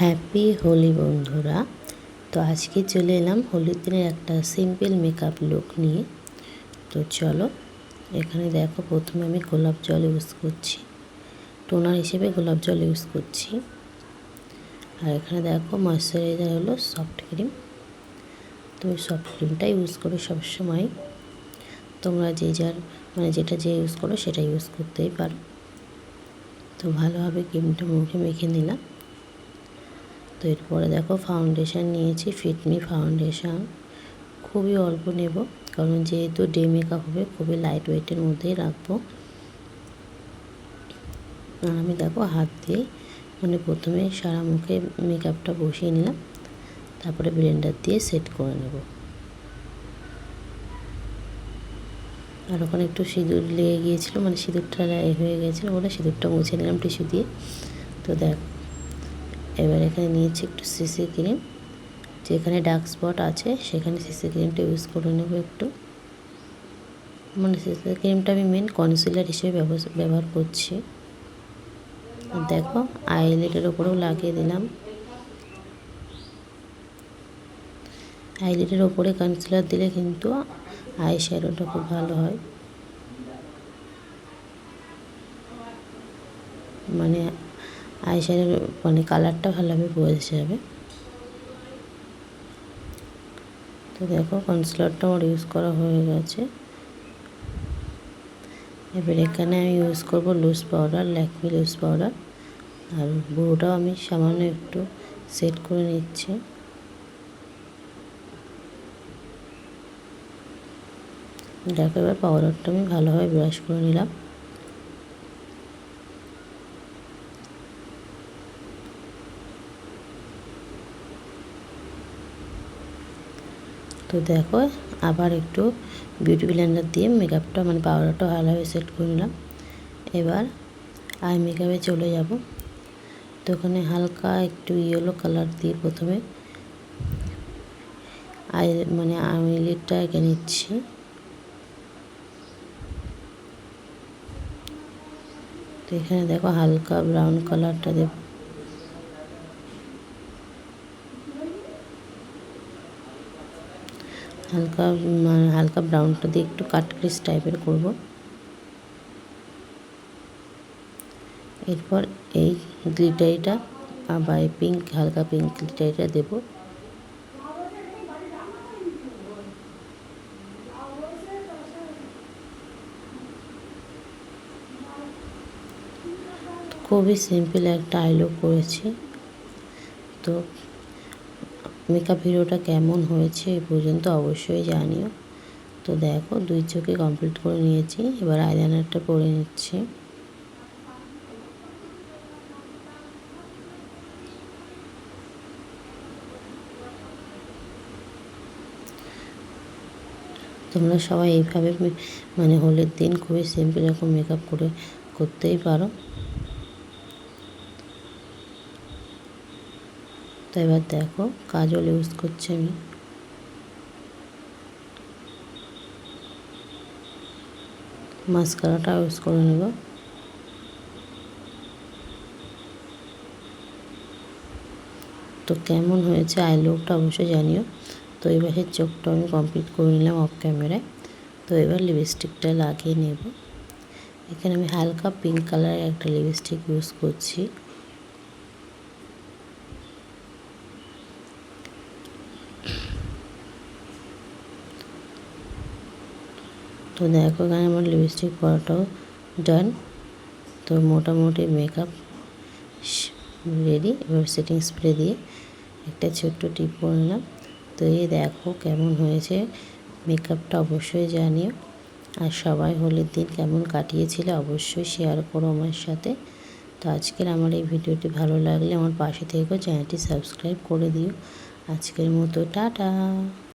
Happy Holi বন্ধুরা। তো আজকে চলে এলাম হোলির দিনের একটা সিম্পল মেকআপ লুক নিয়ে। তো চলো, এখানে দেখো প্রথমে আমি গোলাপ জল ইউজ করছি। টোনার হিসেবে গোলাপ জল ইউজ করছি। আর এখানে দেখো ময়শ্চারাইজার হলো সফট ক্রিম তো ওই সফট ক্রিমটা ইউজ করো সবসময়। তোমরা যে যার মানে যেটা যে ইউজ করো সেটা ইউজ করতেই পারো। তো ভালোভাবে ক্রিমটা মুখে মেখে নিলাম। তো এরপরে দেখো ফাউন্ডেশান নিয়েছি ফিটমি ফাউন্ডেশান খুবই অল্প নেব, কারণ যেহেতু ডে মেকআপ হবে, খুবই লাইট ওয়েটের মধ্যেই রাখব। আর আমি দেখো হাত দিয়ে মানে প্রথমে সারা মুখে মেকআপটা বসিয়ে নিলাম, তারপরে ব্লেন্ডার দিয়ে সেট করে নেব। আর ওখানে একটু সিঁদুর লেগে গিয়েছিল মানে সিঁদুরটা হয়ে গিয়েছিল বলে সিঁদুরটা মুছে নিলাম টিস্যু দিয়ে। তো দেখ এবার এখানে নিয়েছি একটু সিসি ক্রিম যেখানে ডার্ক স্পট আছে, সেখানে সিসি ক্রিমটা ইউজ করে নেব একটু। মানে সিসি ক্রিমটা আমি মেন কনসিলার হিসেবে ব্যবহার করছি। দেখো আইলেটের ওপরেও লাগিয়ে দিলাম। আইলেটের ওপরে কনসিলার দিলে কিন্তু আই শ্যাডোটা খুব ভালো হয়। মানে আইশ্যাডোর মানে কালারটা ভালোভাবে বোঝা যাবে। তো দেখো কনসিলারটা আমার ইউজ করা হয়ে গেছে। এবার এখানে আমি ইউজ করব loose powder Lakme loose powder আর বুড়োটাও আমি সামান্য একটু সেট করে নিচ্ছি। দেখো এবার পাউডারটা আমি ভালোভাবে ব্রাশ করে নিলাম। তো দেখো, আবার একটু বিউটি ব্লেন্ডার দিয়ে মেকআপটা মানে পাউডারটা ভালোভাবে সেট করে নিলাম। এবার আই মেকআপে চলে যাব। তো ওখানে হালকা একটু ইয়েলো কালার দিয়ে প্রথমে আই মানে আমি লিডটা এঁকে নিচ্ছি। তো এখানে দেখো হালকা ব্রাউন কালারটা দেব হালকা হালকা ব্রাউনটা দিয়ে একটু কাটক্রিস টাইপের করব। এরপর এই গ্লিটারিটা এই পিঙ্ক হালকা পিঙ্ক গ্লিটারিটা দেব। খুবই সিম্পল একটা আইলো করেছি। তো মেকআপ ভিডিওটা কেমন হয়েছে এ পর্যন্ত অবশ্যই জানিও। তো দেখো, দুই চোখে কমপ্লিট করে নিয়েছি, এবার আইলাইনারটা পরে নিচ্ছি। তোমরা সবাই এইভাবে মানে হোলির দিন খুবই সিম্পল এরকম মেকআপ করে করতেই পারো। তো এবার দেখো, কাজল ইউজ করছি আমি। মাস্কারাটা ইউজ করে নেব। তো কেমন হয়েছে আই লুকটা অবশ্যই জানিও। তো এবার চোখটা আমি কমপ্লিট করে নিলাম অফ ক্যামেরায় তো এবার লিপস্টিকটা লাগিয়ে নেব। এখানে আমি হালকা পিঙ্ক কালারের একটা লিপস্টিক ইউজ করছি। তো দেখো এখানে আমার লিপস্টিক পরাটাও ডান তো মোটামুটি মেকআপ রেডি এবার সেটিং স্প্রে দিয়ে একটা ছোট্ট টিপ করে নিলাম। তো এই দেখো কেমন হয়েছে। মেকআপটা অবশ্যই জানিও। আর সবাই হোলির দিন কেমন কাটিয়েছিলে অবশ্যই শেয়ার করো আমার সাথে। তো আজকের আমার এই ভিডিওটি ভালো লাগলে আমার পাশে থেকেও চ্যানেলটি সাবস্ক্রাইব করে দিও। আজকের মতো, টাটা।